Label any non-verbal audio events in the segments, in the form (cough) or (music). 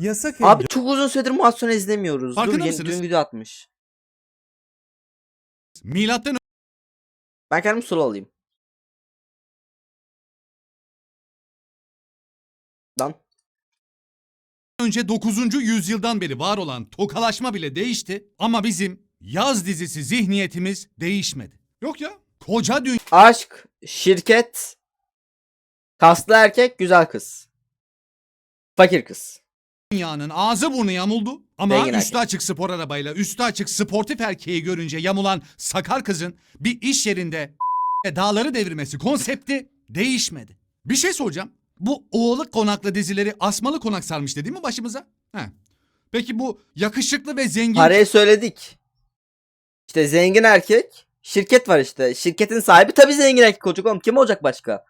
Yasak Abi çok uzun süredir muhassone izlemiyoruz. Farkında Dur mısınız? dün video atmış. Milattan Ben kendim soru alayım. Lan. önce 9. yüzyıldan beri var olan tokalaşma bile değişti ama bizim yaz dizisi zihniyetimiz değişmedi. Yok ya. Koca Aşk, şirket, kaslı erkek, güzel kız. Fakir kız. Dünyanın ağzı burnu yamuldu ama Zengin üstü açık spor arabayla üstü açık sportif erkeği görünce yamulan sakar kızın bir iş yerinde (laughs) dağları devirmesi konsepti değişmedi. Bir şey soracağım. Bu oğluk konaklı dizileri asmalı konak sarmıştı değil mi başımıza? He. Peki bu yakışıklı ve zengin Parayı söyledik. İşte zengin erkek, şirket var işte. Şirketin sahibi tabii zengin erkek olacak oğlum. Kim olacak başka?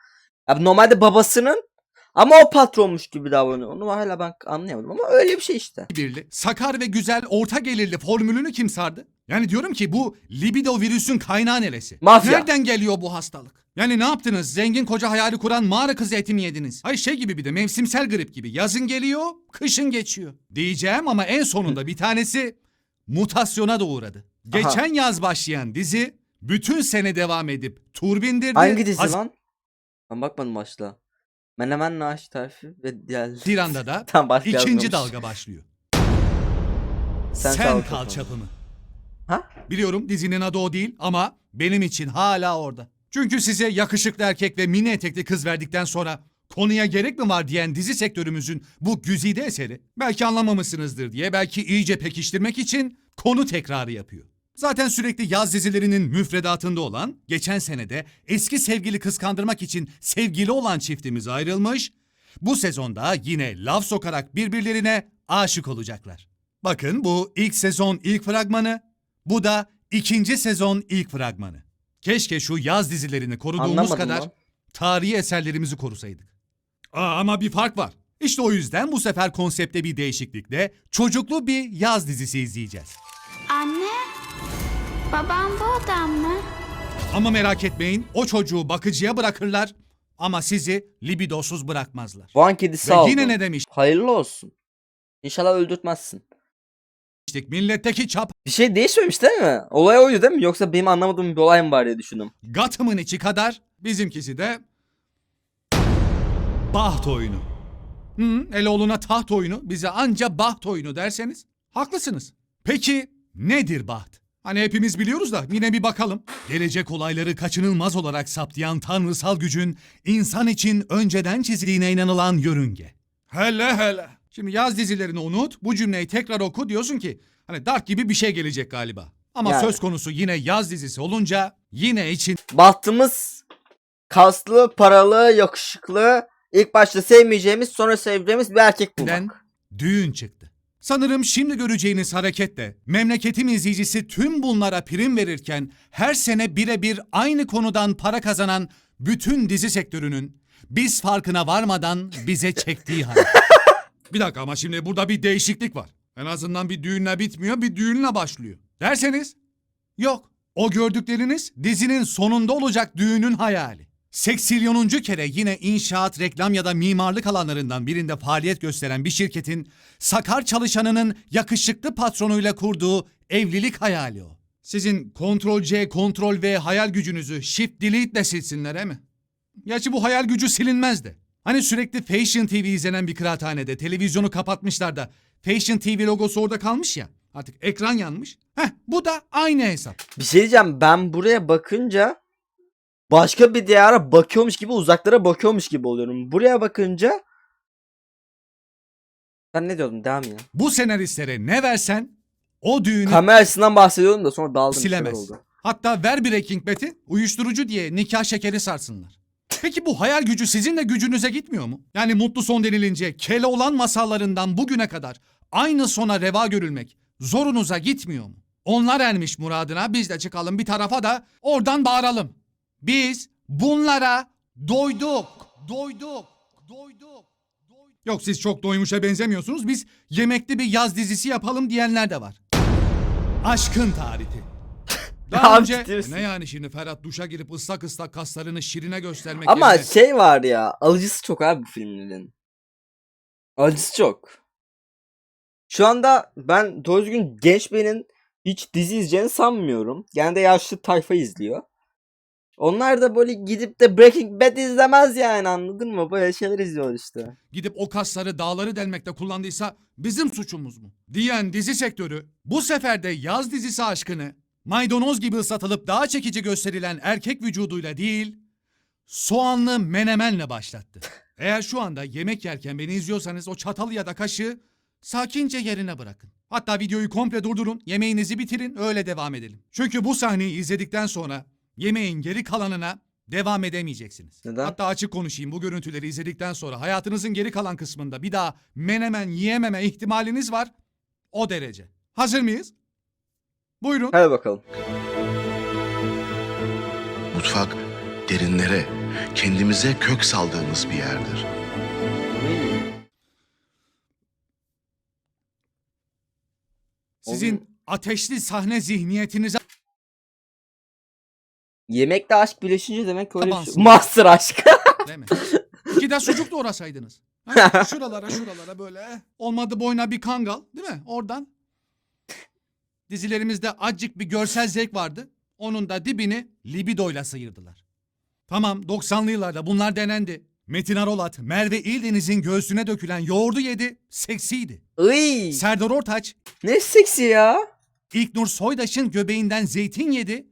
Abi normalde babasının ama o patronmuş gibi davranıyor. Onu hala ben anlayamadım ama öyle bir şey işte. birli, sakar ve güzel orta gelirli formülünü kim sardı? Yani diyorum ki bu libido virüsün kaynağı neresi? Mafya. Nereden geliyor bu hastalık? Yani ne yaptınız? Zengin koca hayali kuran mağara kızı eti mi yediniz? Ay şey gibi bir de mevsimsel grip gibi. Yazın geliyor, kışın geçiyor. Diyeceğim ama en sonunda bir tanesi mutasyona da uğradı. Geçen yaz başlayan dizi bütün sene devam edip tur bindirdi. Hangi dizi Haz- lan? Ben bakmadım başta. Menemen Naş tarifi ve diğer... (laughs) Haziran'da da Tam başka ikinci yazmamış. dalga başlıyor. Sen Sen, kal çapımı. Ha? Biliyorum dizinin adı o değil ama benim için hala orada. Çünkü size yakışıklı erkek ve mini etekli kız verdikten sonra konuya gerek mi var diyen dizi sektörümüzün bu güzide eseri belki anlamamışsınızdır diye belki iyice pekiştirmek için konu tekrarı yapıyor. Zaten sürekli yaz dizilerinin müfredatında olan geçen senede eski sevgili kıskandırmak için sevgili olan çiftimiz ayrılmış. Bu sezonda yine laf sokarak birbirlerine aşık olacaklar. Bakın bu ilk sezon ilk fragmanı, bu da ikinci sezon ilk fragmanı. Keşke şu yaz dizilerini koruduğumuz Anlamadım kadar lan. tarihi eserlerimizi korusaydık. Aa, ama bir fark var. İşte o yüzden bu sefer konsepte bir değişiklikle çocuklu bir yaz dizisi izleyeceğiz. Anne, babam bu adam mı? Ama merak etmeyin o çocuğu bakıcıya bırakırlar ama sizi libidosuz bırakmazlar. Van kedisi Ve aldım. yine ne demiştik? Hayırlı olsun. İnşallah öldürtmezsin. Milletteki çap Bir şey değişmemiş değil mi? Olay oydu değil mi? Yoksa benim anlamadığım bir olay mı var diye düşündüm. Gotham'ın içi kadar bizimkisi de baht oyunu. Hı, Eloğlu'na taht oyunu, bize anca baht oyunu derseniz haklısınız. Peki nedir baht? Hani hepimiz biliyoruz da yine bir bakalım. Gelecek olayları kaçınılmaz olarak saptayan tanrısal gücün insan için önceden çizildiğine inanılan yörünge. Hele hele. Şimdi yaz dizilerini unut, bu cümleyi tekrar oku diyorsun ki hani dart gibi bir şey gelecek galiba. Ama Yani. söz konusu yine yaz dizisi olunca yine için Bahtımız kaslı, paralı, yakışıklı, ilk başta sevmeyeceğimiz sonra seveceğimiz bir erkek bulmak. düğün çıktı. Sanırım şimdi göreceğiniz hareketle memleketim izleyicisi tüm bunlara prim verirken her sene birebir aynı konudan para kazanan bütün dizi sektörünün biz farkına varmadan bize çektiği hareket. (laughs) bir dakika ama şimdi burada bir değişiklik var. En azından bir düğünle bitmiyor bir düğünle başlıyor. Derseniz yok. O gördükleriniz dizinin sonunda olacak düğünün hayali. Seksilyonuncu kere yine inşaat, reklam ya da mimarlık alanlarından birinde faaliyet gösteren bir şirketin sakar çalışanının yakışıklı patronuyla kurduğu evlilik hayali o. Sizin Ctrl C, Ctrl V hayal gücünüzü Shift Delete ile silsinler he mi? Gerçi bu hayal gücü silinmez de. Hani sürekli Fashion TV izlenen bir kıraathanede televizyonu kapatmışlar da Fashion TV logosu orada kalmış ya. Artık ekran yanmış. Heh bu da aynı hesap. Bir şey diyeceğim ben buraya bakınca başka bir diyara bakıyormuş gibi uzaklara bakıyormuş gibi oluyorum. Buraya bakınca ben ne diyordum devam ya. Bu senaristlere ne versen o düğünü Kamera açısından bahsediyordum da sonra daldım. bir şeyler silemez. oldu. Hatta ver Breaking Bad'i uyuşturucu diye nikah şekeri sarsınlar. Peki bu hayal gücü sizin de gücünüze gitmiyor mu? Yani mutlu son denilince kele olan masallarından bugüne kadar aynı sona reva görülmek zorunuza gitmiyor mu? Onlar ermiş muradına biz de çıkalım bir tarafa da oradan bağıralım. Biz bunlara doyduk, doyduk, doyduk. doyduk. Yok siz çok doymuşa benzemiyorsunuz. Biz yemekli bir yaz dizisi yapalım diyenler de var. Aşkın tarifi. (laughs) Daha Abi önce misin? ne yani şimdi Ferhat duşa girip ıslak ıslak kaslarını şirine göstermek Ama yerine- şey var ya alıcısı çok abi bu filmlerin. Alıcısı çok. Şu anda ben doğru düzgün genç birinin hiç dizi izleyeceğini sanmıyorum. Genelde yaşlı tayfa izliyor. Onlar da böyle gidip de Breaking Bad izlemez yani anladın mı? Böyle şeyler izliyorlar işte. gidip o kasları dağları delmekte kullandıysa bizim suçumuz mu? Diyen dizi sektörü bu sefer de yaz dizisi aşkını maydanoz gibi ıslatılıp daha çekici gösterilen erkek vücuduyla değil soğanlı menemenle başlattı. (laughs) Eğer şu anda yemek yerken beni izliyorsanız o çatalı ya da kaşığı sakince yerine bırakın. Hatta videoyu komple durdurun, yemeğinizi bitirin, öyle devam edelim. Çünkü bu sahneyi izledikten sonra yemeğin geri kalanına devam edemeyeceksiniz. Neden? Hatta açık konuşayım bu görüntüleri izledikten sonra hayatınızın geri kalan kısmında bir daha menemen yiyememe ihtimaliniz var. O derece. Hazır mıyız? Buyurun. Hadi bakalım. Mutfak derinlere, kendimize kök saldığımız bir yerdir. Sizin ateşli sahne zihniyetinize Yemekle aşk birleşince demek öyle bir şey. Tabansın. Master aşk. (laughs) Değil mi? (laughs) İki de sucuk doğrasaydınız. Ha, (laughs) şuralara şuralara böyle. Olmadı boyuna bir kangal değil mi? Oradan. Dizilerimizde acık bir görsel zevk vardı. Onun da dibini libidoyla sıyırdılar. Tamam 90'lı yıllarda bunlar denendi. Metin Arolat, Merve İldeniz'in göğsüne dökülen yoğurdu yedi. Seksiydi. Iy. Serdar Ortaç, Ne seksi ya. İlknur Soydaş'ın göbeğinden zeytin yedi.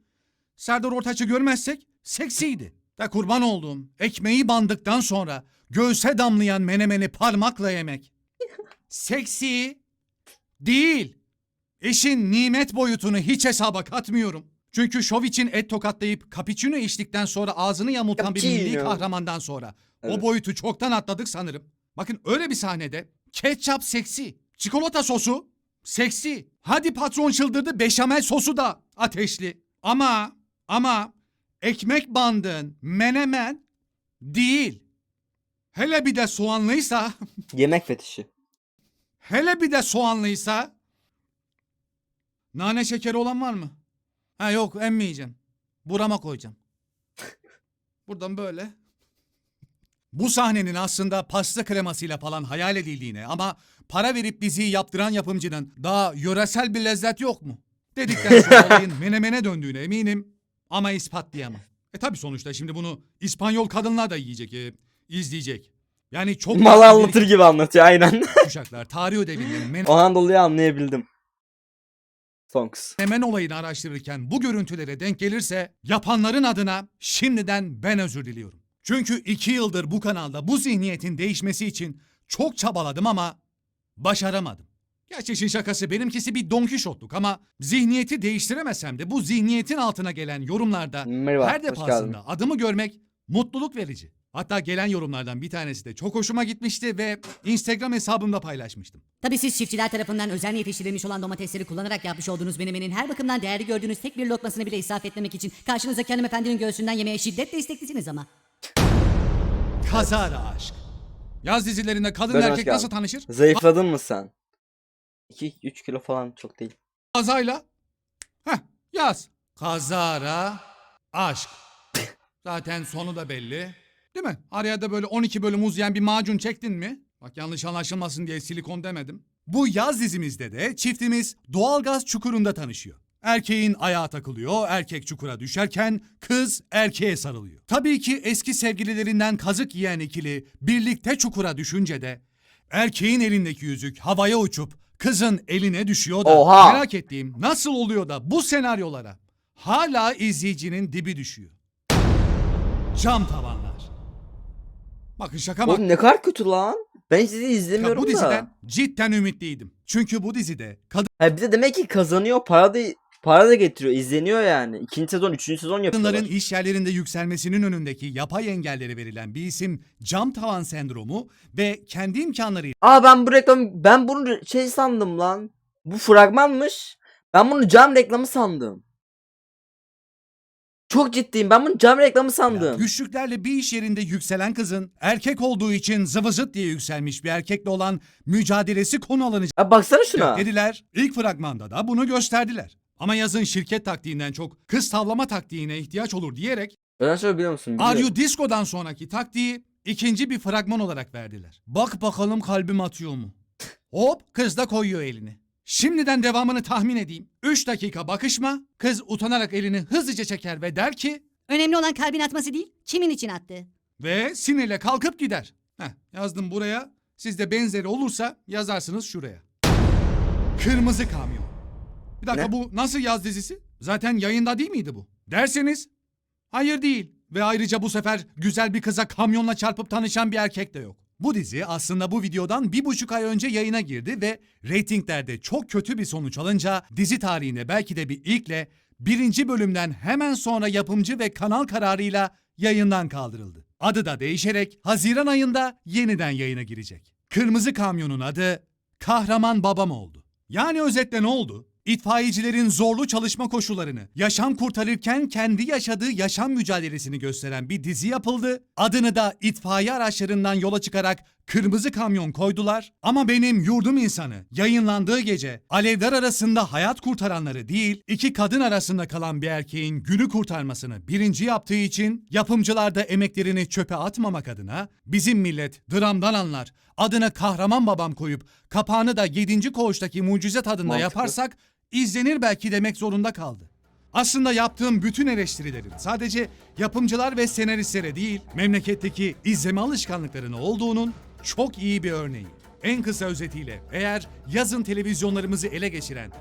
Serdar Ortaç'ı görmezsek seksiydi. De kurban olduğum ekmeği bandıktan sonra göğse damlayan menemeni parmakla yemek. Seksi değil. Eşin nimet boyutunu hiç hesaba katmıyorum. Çünkü şov için et tokatlayıp cappuccino içtikten sonra ağzını yamultan bir milli Cappuccino. kahramandan sonra Evet. o boyutu çoktan atladık sanırım. Bakın öyle bir sahnede ketçap seksi, çikolata sosu seksi. Hadi patron çıldırdı beşamel sosu da ateşli. Ama ama ekmek bandın menemen değil. Hele bir de soğanlıysa, (laughs) Yemek fetişi. hele bir de soğanlıysa nane şekeri olan var mı? Ha yok emmeyeceğim. Burama koyacağım. (laughs) Buradan böyle. Bu sahnenin aslında pasta kremasıyla falan hayal edildiğine ama para verip diziyi yaptıran yapımcının daha yöresel bir lezzet yok mu? Dedikten sonra olayın (laughs) menemene döndüğüne eminim ama ispatlayamam. E tabi sonuçta şimdi bunu İspanyol kadınlar da yiyecek, e, izleyecek. Yani çok Mal anlatır gibi anlatıyor aynen. (laughs) kuşaklar tarih ödevinden (laughs) o an dolayı anlayabildim. Songs. menemen olayını araştırırken bu görüntülere denk gelirse yapanların adına şimdiden ben özür diliyorum. Çünkü iki yıldır bu kanalda bu zihniyetin değişmesi için çok çabaladım ama başaramadım. Gerçi işin şakası benimkisi bir Don Kişotluk ama zihniyeti değiştiremesem de bu zihniyetin altına gelen yorumlarda Merhaba, her hoş defasında geldin. adımı görmek mutluluk verici. Hatta gelen yorumlardan bir tanesi de çok hoşuma gitmişti ve Instagram hesabımda paylaşmıştım. Tabii siz çiftçiler tarafından özenle yetiştirilmiş olan domatesleri kullanarak yapmış olduğunuz menemenin her bakımdan değerli gördüğünüz tek bir lokmasını bile israf etmemek için karşınızdaki hanımefendinin göğsünden yemeye şiddetle isteklisiniz ama. Kazara aşk. Yaz dizilerinde kadın Ben hoş erkek nasıl tanışır? Zayıfladın mı sen? 2-3 kilo falan çok değil. Kazayla. Heh yaz. Kazara aşk. Zaten sonu da belli. Değil mi? Araya da böyle 12 bölüm uzayan bir macun çektin mi? Bak yanlış anlaşılmasın diye silikon demedim. Bu yaz dizimizde de çiftimiz doğalgaz çukurunda tanışıyor. Erkeğin ayağı takılıyor, erkek çukura düşerken kız erkeğe sarılıyor. Tabii ki eski sevgililerinden kazık yiyen ikili birlikte çukura düşünce de erkeğin elindeki yüzük havaya uçup kızın eline düşüyor da Oha! merak ettiğim nasıl oluyor da bu senaryolara hala izleyicinin dibi düşüyor. Cam tavanlar. Bakın şaka mı? Oğlum ne kadar kötü lan. Ben dizi Ya izlemiyorum bu da. diziden cidden ümitliydim. Çünkü bu dizide Ha bir de demek ki kazanıyor para da para da getiriyor izleniyor yani. İkinci sezon, üçüncü sezon yapıyorlar. kadınların iş yerlerinde yükselmesinin önündeki yapay engelleri verilen bir isim cam tavan sendromu ve kendi imkanlarıyla Aa ben bu reklam ben bunu şey sandım lan. Bu fragmanmış. Ben bunu cam reklamı sandım. Çok ciddiyim. Ben bunu cam reklamı sandım. güçlüklerle bir iş yerinde yükselen kızın erkek olduğu için zıvı zıt diye yükselmiş bir erkekle olan mücadelesi konu alınacak Ya baksana şuna. dediler. İlk fragmanda da bunu gösterdiler. Ama yazın şirket taktiğinden çok kız tavlama taktiğine ihtiyaç olur diyerek Öyle şey biliyor musun? Are Biliyorum. You Disco'dan sonraki taktiği ikinci bir fragman olarak verdiler. Bak bakalım kalbim atıyor mu? Hop kız da koyuyor elini. Şimdiden devamını tahmin edeyim. 3 dakika bakışma, kız utanarak elini hızlıca çeker ve der ki Önemli olan kalbin atması değil, kimin için attı. ve sinirle kalkıp gider. Heh, yazdım buraya. Sizde benzeri olursa yazarsınız şuraya. Kırmızı Kamyon. Bir dakika Ne? bu nasıl yaz dizisi? Zaten yayında değil miydi bu? Derseniz hayır değil. Ve ayrıca bu sefer güzel bir kıza kamyonla çarpıp tanışan bir erkek de yok. Bu dizi aslında bu videodan bir buçuk ay önce yayına girdi ve reytinglerde çok kötü bir sonuç alınca dizi tarihinde belki de bir ilkle birinci bölümden hemen sonra yapımcı ve kanal kararıyla yayından kaldırıldı. Adı da değişerek Haziran ayında yeniden yayına girecek. Kırmızı Kamyon'un adı Kahraman Babam oldu. Yani özetle ne oldu? İtfaiyecilerin zorlu çalışma koşullarını, yaşam kurtarırken kendi yaşadığı yaşam mücadelesini gösteren bir dizi yapıldı. Adını da itfaiye araçlarından yola çıkarak Kırmızı Kamyon koydular. Ama benim yurdum insanı yayınlandığı gece alevler arasında hayat kurtaranları değil, iki kadın arasında kalan bir erkeğin günü kurtarmasını birinci yaptığı için yapımcılar da emeklerini çöpe atmamak adına bizim millet dramdan anlar. Adına kahraman babam koyup kapağını da 7. koğuştaki mucize tadında Mantıklı. yaparsak izlenir belki demek zorunda kaldı. Aslında yaptığım bütün eleştirilerin sadece yapımcılar ve senaristlere değil, memleketteki izleme alışkanlıklarının olduğunun çok iyi bir örneği. En kısa özetiyle eğer yazın televizyonlarımızı ele geçiren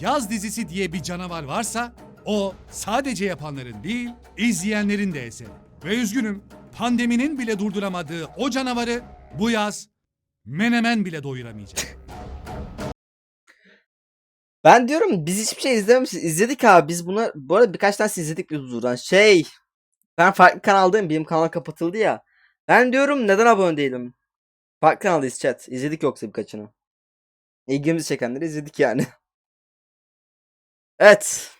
yaz dizisi diye bir canavar varsa o sadece yapanların değil, izleyenlerin de eseri. Ve üzgünüm, pandeminin bile durduramadığı o canavarı bu yaz menemen bile doyuramayacak. (laughs) Ben diyorum biz hiçbir şey izlememişiz. İzledik abi biz bunu bu arada birkaç tane izledik biz huzurdan. Şey ben farklı kanaldayım benim kanal kapatıldı ya. Ben diyorum neden abone değilim? Farklı kanaldayız chat. İzledik yoksa birkaçını. İlgimizi çekenleri izledik yani. (laughs) evet.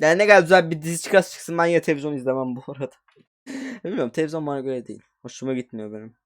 Yani ne kadar güzel bir dizi çıkarsa çıksın ben ya televizyon izlemem bu arada. (laughs) Bilmiyorum televizyon bana göre değil. Hoşuma gitmiyor benim.